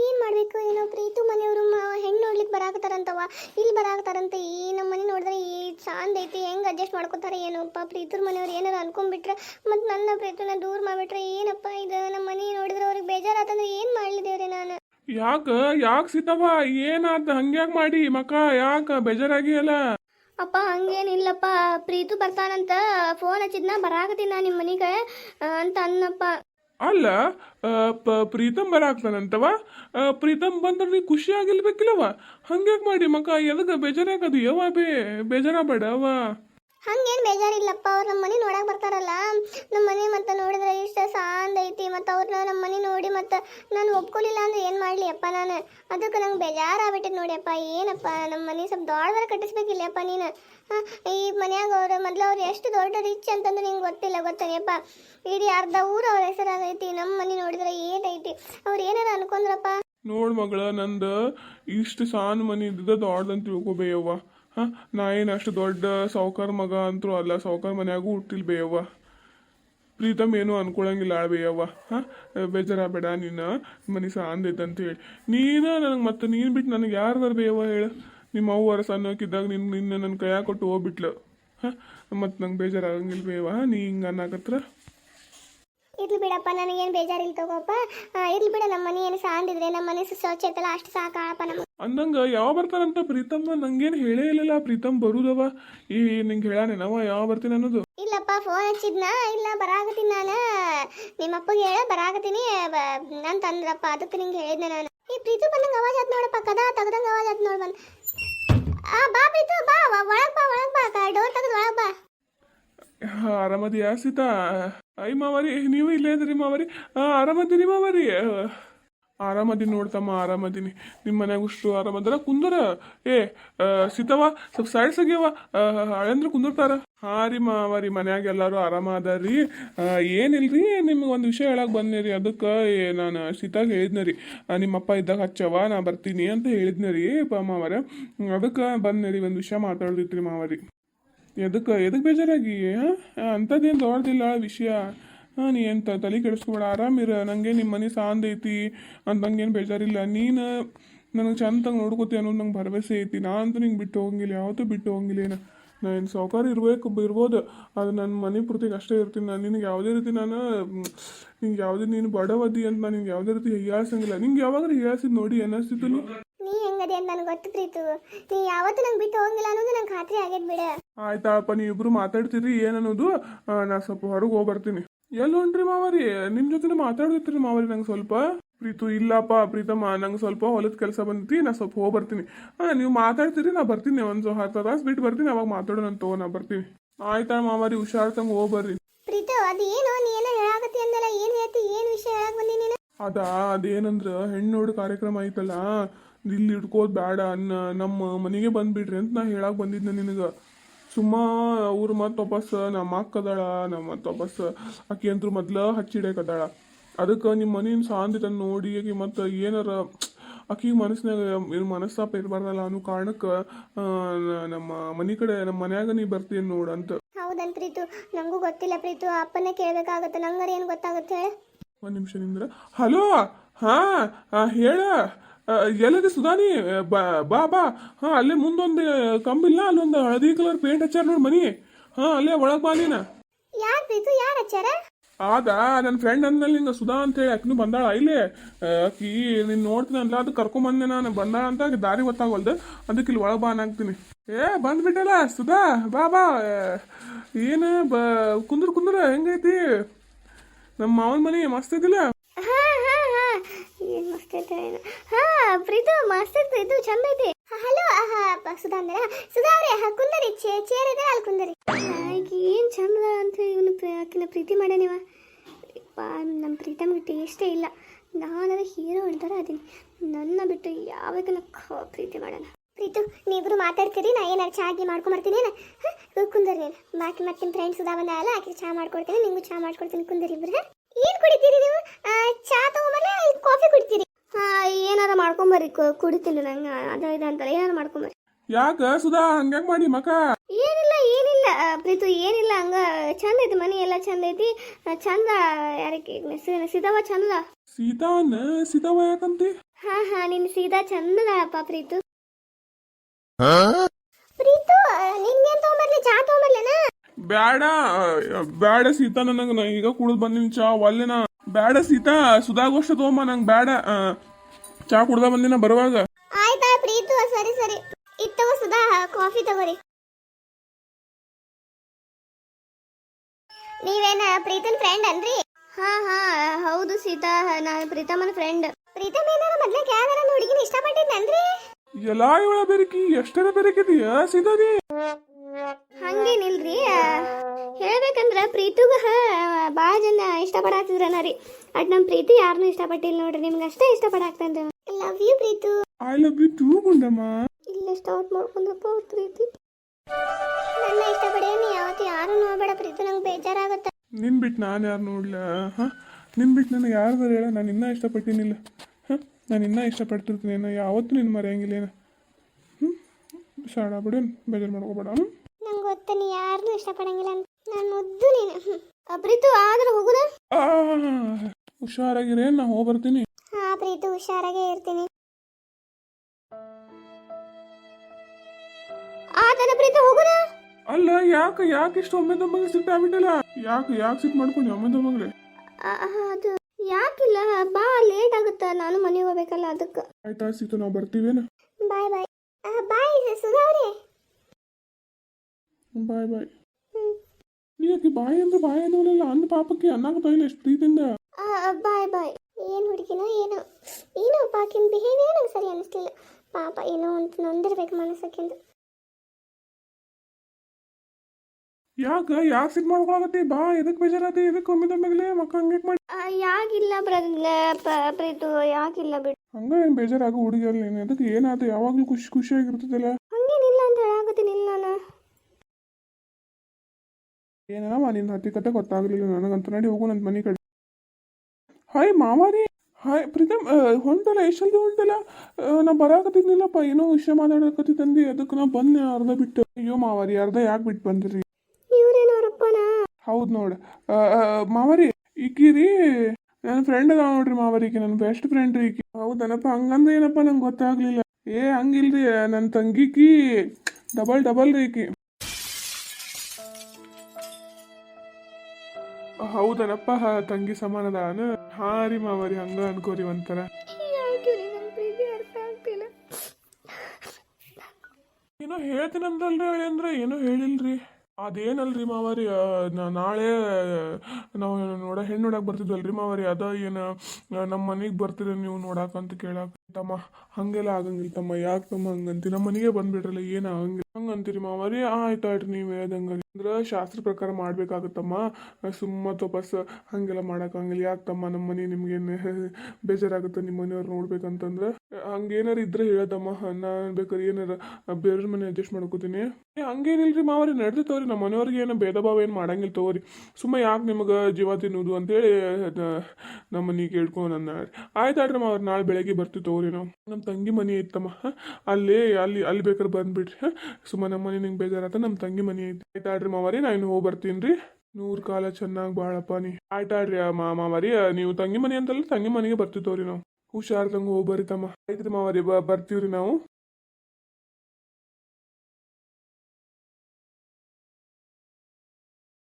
ಏನು ಮಾಡಬೇಕು? ಏನೋ ಪ್ರೀತು ಮನೆಯವರು ಹೆಣ್ಣು ನೋಡ್ಲಿಕ್ಕೆ ಬರಾಕತ್ತಾರಂತವ ಇಲ್ಲಿ ಬರಾಕತ್ತಾರಂತ ಈ ನಮ್ಮ ಮನೆ ನೋಡಿದ್ರೆ ಈ ಚಾಂದ್ ಐತಿ ಹೆಂಗೆ ಅಡ್ಜಸ್ಟ್ ಮಾಡ್ಕೋತಾರೆ ಏನೋಪ್ಪ? ಪ್ರೀತುರ್ ಮನೆಯವ್ರು ಏನಾರು ಅನ್ಕೊಂಡ್ಬಿಟ್ರೆ ಮತ್ತು ನನ್ನ ಪ್ರೀತುನ ದೂರ ಮಾಡಿಬಿಟ್ರೆ ಏನಪ್ಪ ಇದು? ನಮ್ಮ ಮನೆ ನೋಡಿದ್ರೆ ಅವ್ರಿಗೆ ಬೇಜಾರಾತಂದ್ರೆ ಏನು ಮಾಡಲಿ ದೇವ್ರೆ ನಾನು? ಯಾಕ? ಯಾಕ ಸೀತವ್ವ ಏನಾತ ಹಂಗ್ಯಾಕ್ ಮಾಡಿ ಮಕ್ಕ? ಯಾಕ? ಬೇಜಾರಾಗಿ ಅಲ್ಲ? ಅಪ್ಪ ಹಂಗೇನಿಲ್ಲಪ್ಪ. ಪ್ರೀತು ಬರ್ತಾನಂತ ಫೋನ್ ಹಚ್ಚಿದ್ನ ಬರಾಕತ್ತೀನಿ ನಿಮ್ಮ ಮನೆಗೆ ಅಂತ ಅನ್ನಪ್ಪ. ಅಲ್ಲ ಪ- ಪ್ರೀತಮ್ ಬರಾಕ್ತಾನಂತವ? ಪ್ರೀತಮ್ ಬಂದ್ರೆ ನೀ ಖುಷಿ ಆಗಿಲ್ಬೇಕಿಲ್ಲವ ಹಂಗ್ಯಾಕ್ ಮಾಡಿ ಮಕ್ಕ ಎದಕ್ಕೆ ಬೇಜಾರಾಗದು? ಯವ ಬೇ ಬೇಜಾರ ಬೇಡ ಅವ ಹಂಗೇನು ಬೇಜಾರಿಲ್ಲಪ್ಪ, ಅವ್ರು ನಮ್ಮ ಮನೆ ನೋಡಕ್ಕೆ ಬರ್ತಾರಲ್ಲ. ನಮ್ಮ ಮನೆ ಮತ್ತೆ ನೋಡಿದ್ರೆ ಇಷ್ಟ ಸಾಂದ್ ಐತಿ, ಮತ್ತು ಅವ್ರನ್ನ ನಮ್ಮ ಮನೆ ನೋಡಿ ಮತ್ತು ನಾನು ಒಪ್ಕೊಳ್ಳಿಲ್ಲ ಅಂದ್ರೆ ಏನು ಮಾಡಲಿ ಅಪ್ಪ ನಾನು? ಅದಕ್ಕೆ ನಂಗೆ ಬೇಜಾರಾಗ್ಬಿಟ್ಟಿದ್ ನೋಡಿಯಪ್ಪ, ಏನಪ್ಪ ನಮ್ಮ ಮನೆ ಸ್ವಲ್ಪ ದೊಡ್ಡದಾರ ಕಟ್ಟಿಸ್ಬೇಕಿಲ್ಲಪ್ಪ ನೀನು? ಈ ಮನ್ಯಾಗ ಅವರು ಮೊದಲು ಅವ್ರು ಎಷ್ಟು ದೊಡ್ಡ ರಿಚ್ ಅಂತಂದ್ರೆ ನಿಂಗೆ ಗೊತ್ತಿಲ್ಲ ಗೊತ್ತಾನೆಯಪ್ಪ ಇಡೀ ಅರ್ಧ ಊರು ಅವ್ರ ಹೆಸರಾಗೈತಿ ನಮ್ಮ ಮನೆ ನೋಡಿದ್ರೆ ಏನೈತಿ ಅವ್ರು ಏನಾರ ಅನ್ಕೊಂಡ್ರಪ್ಪ? ನೋಡ್ ಮಗಳ, ನಂದು ಇಷ್ಟು ಸಾನ್ ಮನಿ ಇದ್ದ ದೊಡ್ಡದಂತ ತಿಳ್ಕೊಬೇಯವ್ವ. ಹಾ? ನಾ ಏನು ಅಷ್ಟು ದೊಡ್ಡ ಸಾವುಕಾರ ಮಗ ಅಂತೂ ಅಲ್ಲ, ಸಾವುಕಾರ ಮನೆಯಾಗೂ ಹುಟ್ಟಿಲ್ ಬೇಯವ್ವ. ಪ್ರೀತಮ್ ಏನು ಅನ್ಕೊಳಂಗಿಲ್ಲ ಬೇಯವ್ವ. ಹಾ? ಬೇಜಾರ ಬೇಡ ನೀನು, ಮನೆ ಸಾಂದೈತೆ ಅಂತ ಹೇಳಿ ನೀನ ನನಗೆ ಮತ್ತೆ ನೀನು ಬಿಟ್ಟು ನನಗೆ ಯಾರು ಬೇಯವ್ವ ಹೇಳು? ನಿಮ್ಮ ಅವ್ವರ ಸಣ್ಣಕ್ಕಿದ್ದಾಗ ನಿನ್ನ ನಿನ್ನ ನನ್ನ ಕೈಯಾಗ ಕೊಟ್ಟು ಹೋಗ್ಬಿಟ್ಲು. ಹಾಂ? ಮತ್ತೆ ನಂಗೆ ಬೇಜಾರಾಗಂಗಿಲ್ಲ ಬೇಯವ್ವ. ನೀ ಹಿಂಗೆ ಅನ್ನಕತ್ರ? ಇರ್ಲಿ ಬಿಡಪ್ಪ ನನಗೇನು ಬೇಜಾರಿಲ್ಲ ತಗೋಪ್ಪ. ಇರ್ಲಿ ಬಿಡ ನಮ್ಮ ಮನೆ ಏನು ಸಾಂದಿದ್ರೆ ನಮ್ಮ ಮನೆ ಸ್ವಚ್ಛ ಐತಲ್ಲ ಅಷ್ಟು ಸಾಕಾಳಪ್ಪ ನಮಗೆ. ಅಂದಂಗ ಯಾವ ಬರ್ತಾರಂತ ಪ್ರೀತಮ್ಮ? ನಂಗೇನು ಹೇಳೇ ಇಲ್ಲಲ್ಲ ಪ್ರೀತಮ್ ಬರುದವ. ಈ ನಿಂಗೆ ಹೇಳಾನೇನವ ಯಾವ ಬರ್ತೀನಿ ಅನ್ನೋದು. ಇಲ್ಲಪ್ಪ ಫೋನ್ ಹಚ್ಚಿದ್ನ? ಇಲ್ಲ ಬರಾಗತೀನಿ ನಾನು. ನಿಮ್ಮ ಅಪ್ಪಗೆ ಹೇಳ ಬರಾಗತೀನಿ ನಾನು ತಂದ್ರಪ್ಪ ಅದಕ್ಕೆ ನಿಂಗೆ ಹೇಳಿದ್ನೆ ನಾನು. ಈ ಪ್ರೀತು ಬಂದಂಗೆ ಅವಾಜ್ ಆತ್ ನೋಡಪ್ಪ ಕದ ತೆಗ್ದಂಗೆ ಅವಾಜ್ ಆತ್ ನೋಡ್ ಬಂದ್. ಆ ಬಾ ಪ್ರೀತು ಬಾ ಒಳಗೆ ಒಳಗ್ ಬಾ ಒಳಗ್ ಬಾ ಡೋರ್ ತೆಗೆದು ಒಳಗ್ ಬಾ. ಆರಾಮದಿಯಾ ಸೀತಾ? ಐ ಮಾವರಿ, ನೀವು ಇಲ್ಲೇ ಇದ್ರಿ ಮಾವರಿ? ಆರಾಮದಿರಿ ಮಾವರಿ? ಆರಾಮದಿನಿ ನೋಡ್ತಮ್ಮ ಆರಾಮದಿನಿ ನಿಮ್ಮ ಮನ್ಯಾಗ ಅಷ್ಟು ಆರಾಮದಾರ ಕುಂದರ? ಏ ಸಿತವ ಸ್ವಲ್ಪ ಸೈಡ್ ಸಗ್ಯವ ಹಳಂದ್ರ ಕುಂದಿರ್ತಾರ. ಹಾ ರೀ ಮಾವರಿ, ಮನ್ಯಾಗ ಎಲ್ಲಾರು ಆರಾಮ ಅದಾರಿ ಏನಿಲ್ರಿ, ನಿಮ್ಗೆ ಒಂದು ವಿಷಯ ಹೇಳಕ್ ಬಂದ್ನಿ ಅದಕ್ಕೆ ನಾನು ಸೀತಾಗ ಹೇಳಿದ್ನ ರೀ. ನಿಮ್ಮಪ್ಪ ಇದ್ದಾಗ ಹಚ್ಚವ ನಾ ಬರ್ತೀನಿ ಅಂತ ಹೇಳಿದ್ನ ರೀ ಮಾವರ. ಅದಕ್ಕೆ ಬಂದ್ನಿ ರೀ, ಒಂದು ವಿಷಯ ಮಾತಾಡ್ದಿತ್ರಿ ಮಾವರಿ. ಎದಕ್ಕೆ ಎದಕ್ಕೆ ಬೇಜಾರಾಗಿ? ಅಂಥದ್ದೇನು ದೊಡ್ಡದಿಲ್ಲ ವಿಷಯ. ಹಾಂ, ನೀ ಎಂತ ತಲೆ ಕೆಡಿಸ್ಕೊಬೇಡ ಆರಾಮಿರ ನನಗೆ ನಿಮ್ಮ ಮನೆ ಸಾಂದ್ ಐತಿ ಅಂತ ಬೇಜಾರಿಲ್ಲ. ನೀನು ನನಗೆ ಚಂದಂಗೆ ನೋಡ್ಕೋತಿ ಅನ್ನೋದು ನಂಗೆ ಭರವಸೆ ಐತಿ. ನಾ ಅಂತೂ ನಿಂಗೆ ಬಿಟ್ಟು ಹೋಗಂಗಿಲ್ಲ, ಯಾವತ್ತೂ ಬಿಟ್ಟು ಹೋಗಂಗಿಲ್ಲ ಏನು. ನಾನು ಏನು ಸಾವುಕಾರ ಇರಬೇಕು ಇರ್ಬೋದು. ಅದು ನನ್ನ ಮನೆ ಪೂರ್ತಿಗೆ ಅಷ್ಟೇ ಇರ್ತೀನಿ ನಾನು. ನಿನಗೆ ಯಾವುದೇ ರೀತಿ ನಾನು, ನಿಂಗೆ ಯಾವುದೇ ನೀನು ಬಡವದಿ ಅಂತ ನಾನು ನಿಂಗೆ ಯಾವುದೇ ರೀತಿ ಹೀಯಾಳ್ಸಂಗಿಲ್ಲ. ನಿಂಗೆ ಯಾವಾಗಲೂ ಹೀಯಾಳ್ಸಿದ್ ನೋಡಿ ಅನ್ನಿಸ್ತಿತ್ತು ನೀ ಅಂತ ನನಗೆ ಗೊತ್ತು ಪ್ರೀತು. ನೀ ಯಾವತ್ತು ನಂಗೆ ಬಿಟ್ಟು ಹೋಗಿಲ್ಲ ಅನ್ನೋದು ನಂಗೆ ಖಾತ್ರಿ ಆಗೈತೆ ಬಿಡ. ಆಯ್ತಾಳಪ್ಪ ನೀ ಇಬ್ರು ಮಾತಾಡ್ತೀರಿ ಏನನ್ನೋದು ಆ, ನಾ ಸ್ವಲ್ಪ ಹೊರಗೆ ಹೋಗ್ಬರ್ತೀನಿ. ಎಲ್ಲ ಹೊಂಟ್ರಿ ಮಾವರಿ? ನಿಮ್ಮ ಜೊತೆ ಮಾತಾಡ್ತಿರ್ತೀರಿ ಮಾವರಿ ನಂಗೆ ಸ್ವಲ್ಪ. ಪ್ರೀತು ಇಲ್ಲಪ್ಪ ಪ್ರೀತಮ್ಮ ನಂಗೆ ಸ್ವಲ್ಪ ಹೊಲದ ಕೆಲಸ ಬಂದೈತಿ ನಾ ಸ್ವಲ್ಪ ಹೋಗಿ ಬರ್ತೀನಿ ಹಾಂ ನೀವು ಮಾತಾಡ್ತೀರಿ ನಾ ಬರ್ತೀನಿ ಒಂದು ಹತ್ತು ತಾಸು ಬಿಟ್ಟು ಬರ್ತೀನಿ ಅವಾಗ ಮಾತಾಡೋಣ ತಗೋ ನಾ ಬರ್ತೀನಿ. ಆಯ್ತಾ ಮಾವರಿ ಹುಷಾರ್ ತಂಗ ಹೋಗ್ಬರ್ರಿ. ಪ್ರೀತು ಅದು ಏನು ನೀ ಏನೋ ಹೇಳಾಕತ್ತಿ ಅಂದಲ್ಲ ಏನು ಹೇಳ್ತಿ ಏನು ವಿಷಯ ಹೇಳಕ್ ಬಂದಿ ನೀನು? ಅದ ಅದೇನಂದ್ರ ಹೆಣ್ಣು ನೋಡು ಕಾರ್ಯಕ್ರಮ ಐತಲ್ಲ? ಇಲ್ಲಿ ಇಟ್ಕೋದು ಬೇಡ ಅನ್ನ ನಮ್ಮ ಮನೆಗೆ ಬಂದ್ಬಿಡ್ರಿ ಅಂತ ನಾ ಹೇಳಕ್ಕೆ ಬಂದಿದ್ನ ನಿನಗೆ. ಸುಮ್ಮ ಅವ್ರು ಮತ್ತು ವಾಪಸ್ ನಮ್ಮ ಅಕ್ಕದಾಳ ನಮ್ಮ ಮತ್ತು ವಾಪಸ್ ಆಕೆ ಅಂತೂ ಮೊದ್ಲ ಹಚ್ಚಿಡಕದಾಳ ಅದಕ್ಕೆ ನಿಮ್ಮ ಮನೇನ ಸಾಂದಿತ ನೋಡಿ ಆಕೆ ಮತ್ತೆ ಏನಾರ ಆಕಿಗೆ ಮನಸ್ಸಿನಾಗ ಏನು ಮನಸ್ಸಾಪ ಇರಬಾರ್ದಲ್ಲ ಅನ್ನೋ ಕಾರಣಕ್ಕೆ ನಮ್ಮ ಮನೆ ಕಡೆ ನಮ್ಮ ಮನ್ಯಾಗ ನೀ ಬರ್ತೀನಿ ನೋಡು ಅಂತ. ಹೌದನ್ ಪ್ರೀತು ನಂಗೂ ಗೊತ್ತಿಲ್ಲ ಪ್ರೀತು ಅಪ್ಪನೇ ಕೇಳಬೇಕಾಗತ್ತೆ ನಂಗಾರ ಏನು ಗೊತ್ತಾಗುತ್ತೆ ಹೇಳು. ಒಂದು ನಿಮಿಷ ನಿಂದ್ರೆ. ಹಲೋ ಹಾಂ ಹಾಂ ಹೇಳ. ಆ, ಎಲ್ಲದೆ ಸುಧಾನಿ? ಬಾ ಬಾ ಬಾ. ಹಾ ಅಲ್ಲೇ ಮುಂದೊಂದು ಕಂಬಿಲ್ಲ ಅಲ್ಲೊಂದು ಹಳದಿ ಕಲರ್ ಪೇಂಟ್ ಹಚ್ಚಾರ ನೋಡಿ ಮನಿ. ಹಾಂ ಅಲ್ಲೇ ಒಳಗೆ ಬಾ ನೀನ. ಯಾರು ಪ್ರೀತು ಯಾರು ಹಚ್ಚಾರ ಆದ ನನ್ನ ಫ್ರೆಂಡ್ ಅಂದ್ಮೇಲೆ ನಿಂಗೆ ಸುಧಾ ಅಂತೇಳಿ ಅಕ್ನು ಬಂದಾಳ. ಇಲ್ಲೇ ಅಕ್ಕಿ ಆಕಿ ನೀನು ನೋಡ್ತೀನಿ ಅಲ್ಲ ಅದು ಕರ್ಕೊಂಬಂದೆ ನಾನು. ಬಂದಾಳ ಅಂತ ದಾರಿ ಗೊತ್ತಾಗಲ್ದು. ಅದಕ್ಕೆ ಇಲ್ಲಿ ಒಳಗೆ ಬಾ ಅನ್ನಾಗ್ತೀನಿ ಏ ಬಂದ್ಬಿಟ್ಟಲ್ಲ ಸುಧಾ ಬಾ ಬಾ. ಏನು ಬ ಕುಂದ್ರ ಕುಂದ್ರ ಹೆಂಗೈತಿ? ನಮ್ಮ ಮಾವನ ಮನೆ ಮಸ್ತ್ ಹಾ ಏನು ಮಸ್ತ್ ಐತೆ ಹಾ ಪ್ರೀತು ಮಸ್ತ್ ಐತೆ ಚಂದ ಐತೆ ಹಲೋ ಸುಧಾ ಅಂದ್ರೆ ಸುಧಾ ಅವ್ರೆ ಹಾ, ಕುಂದರಿ ಚೇರ್ ಇದೆ ಅಲ್ಲಿ ಕುಂದರಿ. ಏನು ಚಂದ ಅಂತ ಇವನು ಆಕಿನ ಪ್ರೀತಿ ಮಾಡ ನೀವ. ನಮ್ಮ ಪ್ರೀತಮ್ಗೆ ಟೇಸ್ಟೇ ಇಲ್ಲ. ನಾನಾದ್ರೆ ಹೀರೋ ಹೇಳ್ತಾರೆ ಅದೀನಿ ನನ್ನ ಬಿಟ್ಟು ಯಾವಾಗ ಕ- ಪ್ರೀತಿ ಮಾಡೋಣ. ಪ್ರೀತು ನೀವಿಬ್ರು ಮಾತಾಡ್ತೀರಿ ನಾ ಏನಾರು ಚಾ ಆಗಿ ಮಾಡ್ಕೊಂಬರ್ತೀನಿ ಏನ? ಕುಂದರಿ ನೀನು. ಬಾಕಿ ಮತ್ತೆ ಫ್ರೆಂಡ್ಸ್ ಸುಧಾ ಬಂದ ಅಲ್ಲ ಆಕೆ ಚಾ ಮಾಡ್ಕೊಡ್ತೀನಿ ನಿಮ್ಗೆ ಚಾ ಮಾಡ್ಕೊಡ್ತೀನಿ ಕುಂದರಿ ಇಬ್ರು ಏನು ಕುಡಿತೀರಿ ನೀವು? ಚಾ ತಗೊಂಬರ್ರಿ ಕಾಫಿ ಕುಡಿತೀರಿ ಹಾ ಏನಾರ ಮಾಡ್ಕೊಂಬರ್ರಿ ಕುಡಿತಿಲ್ಲ ನಂಗೆ ಅದ ಇದ ಅಂತಾರೆ ಏನಾರ ಮಾಡ್ಕೊಂಬರ್ರಿ. ಯಾಕ ಸುಧಾ ಹಂಗ್ಯಾಕ್ ಮಾಡಿ ಮಕ? ಏನಿಲ್ಲ ಏನಿಲ್ಲ ಪ್ರೀತು ಏನಿಲ್ಲ ಹಂಗ ಚಂದ ಐತಿ ಮನಿ ಎಲ್ಲ ಚಂದ ಐತಿ. ಚಂದ ಯಾರಿಗೆ ಸೀತಾವ ಚಂದ? ಸೀತಾನ ಸೀತಾವ ಯಾಕಂತಿ? ಹಾ ಹಾ ನಿನ್ ಸೀತಾ ಚಂದದಪ್ಪ ಪ್ರೀತು. ಪ್ರೀತು ನಿನ್ಗೇನ್ ತಗೊಂಬರ್ಲಿ ಚಾ ತಗೊಂಬರ್ಲೇನಾ? ಬ್ಯಾಡ ಬ್ಯಾಡ ಸೀತಾ ನನಗ ನಾ ಈಗ ಕುಡಿದ್ ಬಂದಿನ ಚಾ ಒಲ್ಲೆನ. ಬ್ಯಾಡ ಸೀತಾ ಸುಧಾಗೋಷ್ಟ ತಗೊಂಬ ನಂಗೆ ಬ್ಯಾಡ ಆ, ಚಾ ಕುಡ್ದ ಬಂದಿನ ಬರುವಾಗ? ಆಯ್ತಾ ಪ್ರೀತು ಸರಿ ಸರಿ. ಇತ್ತವ ಸುಧಾ ಕಾಫಿ ತಗೋರಿ. ನೀವೇನ ಪ್ರೀತನ್ ಫ್ರೆಂಡ್ ಅನ್ರಿ? ಹಾ ಹಾ ಹೌದು ಸೀತಾ ನಾನು ಪ್ರೀತಮ್ಮನ ಫ್ರೆಂಡ್ ಪ್ರೀತಮ್ ಏನಾರ ಮೊದ್ಲೇ ಯಾವ್ದಾರ ಹುಡುಗಿನ ಇಷ್ಟಪಟ್ಟಿದ್ದನ್ರಿ ಎಲ್ಲಾ ಇವಳ ಬೆರಕಿ ಎಷ್ಟರ ಬೆರಕಿದೀಯ ಸೀತಾದಿ ಹಂಗೇನಿಲ್ರಿ ಹೇಳ್ಬೇಕಂದ್ರ ಪ್ರೀತುಗ ಭಾಳ ಜನ ಇಷ್ಟಪಡಾತಿದ್ರನ ರೀ. ಅಟ್ ನಮ್ಮ ಪ್ರೀತಿ ಯಾರನ್ನೂ ಇಷ್ಟಪಟ್ಟಿಲ್ಲ ನೋಡ್ರಿ ನಿಮ್ಗೆ ಅಷ್ಟೇ ಇಷ್ಟಪಡಾಕ್ತಂತ love you Preethu I love you too Gundamma ಇಲ್ಲೇ ಸ್ಟಾರ್ಟ್ ಮಾಡ್ಕೊಂಡಪ್ಪ ಅವ್ರ ಪ್ರೀತಿ. ನನ್ನ ಇಷ್ಟಪಡೇನಿ ಯಾವತ್ತು ಯಾರು ನೋಡಬೇಡ ಪ್ರೀತು ನಂಗೆ ಬೇಜಾರಾಗುತ್ತೆ. ನಿನ್ ಬಿಟ್ಟು ನಾನು ಯಾರು ನೋಡ್ಲ? ಹಾ? ನಿನ್ ಬಿಟ್ಟು ನನಗೆ ಯಾರು ಹೇಳ? ನಾನು ಇನ್ನೂ ಇಷ್ಟಪಟ್ಟಿನಿಲ್ಲ. ಹಾ? ನಾನು ಇನ್ನೂ ಇಷ್ಟಪಡ್ತಿರ್ತೀನಿ ಏನೋ ಯಾವತ್ತೂ ನಿನ್ನ ಮರೆಯಂಗಿಲ್ಲ ಏನೋ? ಹ್ಞೂ ಸಾಡ ಬಿಡು ಬೇಜಾರು ಮಾಡ್ಕೋಬೇಡ. ನಂಗೆ ಗೊತ್ತ ನೀ ಯಾರನ್ನೂ ಇಷ್ಟಪಡಂಗಿಲ್ಲ ಅಂತ. ನಾನು ಮುದ್ದು ನೀನು. ಪ್ರೀತು ಆದ್ರೆ ಹೋಗುದ? ಹುಷಾರಾಗಿರೇನು ಹುಷಾರಾಗಿರೇ ನಾ ಹೋಗಿ ಬರ್ತೀನಿ ಹಾ ಪ್ರೀತು ಹುಷಾರಾಗೇ ಇರ್ತೀನಿ. ಆತನ ಪ್ರೀತು ಹೋಗುದ? ಅಲ್ಲ ಯಾಕೆ ಯಾಕೆ ಇಷ್ಟು ಒಮ್ಮೆ ತಮ್ಮಗೆ ಸಿಟ್ಟು ಆಗ್ಬಿಟ್ಟಲ್ಲ ಯಾಕೆ ಯಾಕೆ ಸಿಟ್ಟು ಮಾಡ್ಕೊಂಡು ಒಮ್ಮೆ ತಮ್ಮಗಳೇ ಆ, ಅದು ಯಾಕಿಲ್ಲ ಬಾ ಲೇಟ್ ಆಗುತ್ತ? ನಾನು ಮನೆಗೆ ಹೋಗ್ಬೇಕಲ್ಲ ಅದಕ್ಕೆ. ಆಯ್ತಾ ಸೀತು ನಾವು ಬರ್ತೀವೇನ? ಬಾಯ್ ಬಾಯ್. ಬಾಯ್ ಸುಧಾ ಅವ್ರೆ ಬಾಯ್. ಬಾಯ್ ನೀ ಯಾಕೆ ಬಾಯ್ ಅಂದ್ರೆ ಬಾಯ್ ಅನ್ನೋಲ್ಲ ಅಂದ ಪಾಪಕ್ಕೆ ಅನ್ನಕ್ಕೆ ಇಲ್ಲ ಎಷ್ಟು ಪ್ರೀತಿಯಿಂದ? ಬಾಯ್ ಬಾಯ್. ಏನು ಹುಡುಗಿನೋ ಏನೋ. ಏನೋ ಪಾಕಿನ ಬಿಹೇವಿಯರ್ ನಂಗೆ ಸರಿ ಅನಿಸ್ಲಿಲ್ಲ. ಪಾಪ ಏನೋ ಅಂತ ನೊಂದಿರ್ಬೇಕು ಮನಸ್ಸಕ್ಕಿಂತ ಯಾಕೆ? ಯಾಕೆ ಸಿಟ್ ಮಾಡ್ಕೊಳಕತ್ತಿ ಬಾ ಎದಕ್ಕೆ ಬೇಜಾರತಿ? ಎದಕ್ಕೆ ಒಮ್ಮೆ ತಮ್ಮಗಳೇ ಮಕ್ಕ ಹಂಗೆ ಮಾಡಿ ಯಾಕಿಲ್ಲ ಪ್ರೀತು ಯಾಕಿಲ್ಲ ಬಿಡು ಹಂಗ ಏನು ಬೇಜಾರಾಗೋ ಹುಡುಗಿಯಲ್ಲಿ ನೀನು ಅದಕ್ಕೆ ಏನಾಯ್ತು ಯಾವಾಗಲೂ ಖುಷಿ ಖುಷಿಯಾಗಿರ್ತದಲ್ಲ? ಹಂಗೇನಿಲ್ಲ ಅಂತ ಹೇಳಾಕತ್ತೀನಿ ಇಲ್ಲ ನಾನು. ಏನಮ್ಮ ನಿನ್ನ ಹತ್ತಿ ಕತೆ ಗೊತ್ತಾಗಲಿಲ್ಲ. ನನಗಂತ ನಡಿ ಹೋಗು ನನ್ನ ಮನೆ ಕಡೆ ಹಾಯ್ ಮಾಮಾರಿ. ಹಾಯ್ ಪ್ರೀತಮ್ ಹೊಂಟಲ್ಲ ಎಷ್ಟಲ್ದಿ ಹೊಂಟಲ್ಲ? ನಾ ಬರಾಕತ್ತಿದ್ನಿಲ್ಲಪ್ಪ ಏನೋ ವಿಷಯ ಮಾತಾಡಕತ್ತಿದ್ದಂದು ಅದಕ್ಕೆ ನಾ ಬಂದೆ ಅರ್ಧ ಬಿಟ್ಟು. ಅಯ್ಯೋ ಮಾವಾರಿ ಅರ್ಧ ಯಾಕೆ ಬಿಟ್ಟು ಬಂದ್ರಿ? ಹೌದು ನೋಡು. ಮಾವರಿ ಈಕಿರಿ ನನ್ನ ಫ್ರೆಂಡ್ ಅದಾವ ನೋಡ್ರಿ ಮಾವಾರಿ ಈಕಿ ನನ್ನ ಬೆಸ್ಟ್ ಫ್ರೆಂಡ್ ರೀ ಈಕಿ. ಹೌದನಪ್ಪ ಹಂಗಂದ್ರೆ ಏನಪ್ಪ ನಂಗೆ ಗೊತ್ತಾಗ್ಲಿಲ್ಲ. ಏ ಹಂಗಿಲ್ರಿ ನನ್ನ ತಂಗಿಕಿ ಡಬಲ್ ಡಬಲ್ ರೀ ಈಕಿ. ಹೌದನಪ್ಪ ತಂಗಿ ಸಮಾನದಾನ? ಹಾರಿ ರೀ ಮಾವಾರಿ ಹಂಗ ಅನ್ಕೋರಿ ಒಂಥರ. ಏನೋ ಹೇಳ್ತೀನಂದ್ರಲ್ರಿ ಅಂದ್ರೆ ಏನೋ ಹೇಳಿಲ್ರಿ. ಅದೇನಲ್ರಿ ಮಾವರಿ ನಾಳೆ ನಾವು ನೋಡ ಹೆಣ್ಣು ನೋಡಕ್ ಬರ್ತಿದ್ವಲ್ರಿ ಮಾವರಿ ಅದ ಏನು ನಮ್ಮ ಮನೆಗೆ ಬರ್ತಿದ್ರೆ ನೀವು ನೋಡಾಕ ಅಂತ ಕೇಳಾಕ. ತಮ್ಮ ಹಂಗೆಲ್ಲ ಆಗಂಗಿಲ್ಲ ತಮ್ಮ, ಯಾಕೆ ತಮ್ಮ ಹಂಗಂತಿ ನಮ್ಮ ಮನೆಗೆ ಬಂದ್ಬಿಟ್ರಲ್ಲ, ಏನು ಆಗಂಗಿಲ್ಲ? ಹಂಗಂತೀರಿ ಮಾವರಿ ಆಯ್ತು ಆಯ್ತು ನೀವು ಹೇಳ್ದಂಗ ಅಂದ್ರೆ ಶಾಸ್ತ್ರ ಪ್ರಕಾರ ಮಾಡ್ಬೇಕಾಗತ್ತಮ್ಮ. ಸುಮ್ಮ ತಪಸ್ ಹಂಗೆಲ್ಲ ಮಾಡಕ್ಕಾಗಿಲ್ಲ ಯಾಕೆ ತಮ್ಮ, ನಮ್ಮ ಮನೆ ನಿಮ್ಗೇನು ಬೇಜಾರಾಗುತ್ತೆ ನಿಮ್ಮ ಮನೆಯವ್ರು ನೋಡ್ಬೇಕಂತಂದ್ರೆ? ಹಂಗೇನಾರ ಇದ್ರೆ ಹೇಳದಮ್ಮ. ನಾನು ಬೇಕಾದ್ರೆ ಏನಾರ ಬೇರೆಯವ್ರ ಮನೆ ಅಡ್ಜಸ್ಟ್ ಮಾಡ್ಕೋತೀನಿ ಹಂಗೇನಿಲ್ರಿ ಮಾವರಿ ನಡ್ದು ತಗೋರಿ. ನಮ್ಮ ಮನೆಯವ್ರಿಗೆ ಏನು ಭೇದ ಭಾವ ಏನು ಮಾಡಂಗಿಲ್ಲ ತಗೋರಿ. ಸುಮ್ಮ ಯಾಕೆ ನಿಮಗೆ ಜೀವ ತಿನ್ನೋದು ಅಂತೇಳಿ ನಮ್ಮ ಮನೆಗೆ ಕೇಳ್ಕೊಂಡು ನನ್ನ. ಆಯ್ತಾಳ್ರಿ ಮಾವ್ರಿ ನಾಳೆ ಬೆಳಗ್ಗೆ ಬರ್ತೀವಿ ತಗೋರಿ. ನಾವು. ನಮ್ಮ ತಂಗಿ ಮನೆ ಐತಮ್ಮ ಅಲ್ಲೇ ಅಲ್ಲಿ ಅಲ್ಲಿ ಅಲ್ಲಿ ಬೇಕಾದ್ರೆ ಬಂದ್ಬಿಡ್ರಿ, ಹಾಂ? ಸುಮ್ಮ ನಮ್ಮ ಮನೆ ನಿಂಗೆ ಬೇಜಾರಾತ ನಮ್ಮ ತಂಗಿ ಮನೆ ಐತಿ. ಆಯ್ತಾಡ್ರಿ ಮಾವಾರಿ, ನಾ ಇನ್ನು ಹೋಗಿ ಬರ್ತೀನಿ ರೀ ನೂರು ಕಾಲ ಚೆನ್ನಾಗಿ ಬಾಳಪ್ಪ ನೀ. ಆಯ್ತಾಡ್ರಿ ಮಾ, ಮಾವರಿ ನೀವು ತಂಗಿ ಮನೆ ಅಂತಲ್ಲ, ತಂಗಿ ಮನೆಗೆ ಬರ್ತಿತ್ತವ್ರಿ ನಾವು. ಹುಷಾರ್ ತಂಗ ಹೋಗಿ ತಮ್ಮ ಆಯ್ತು ಮಾವರಿ, ಬ, ಬರ್ತೀವ್ರಿ ನಾವು.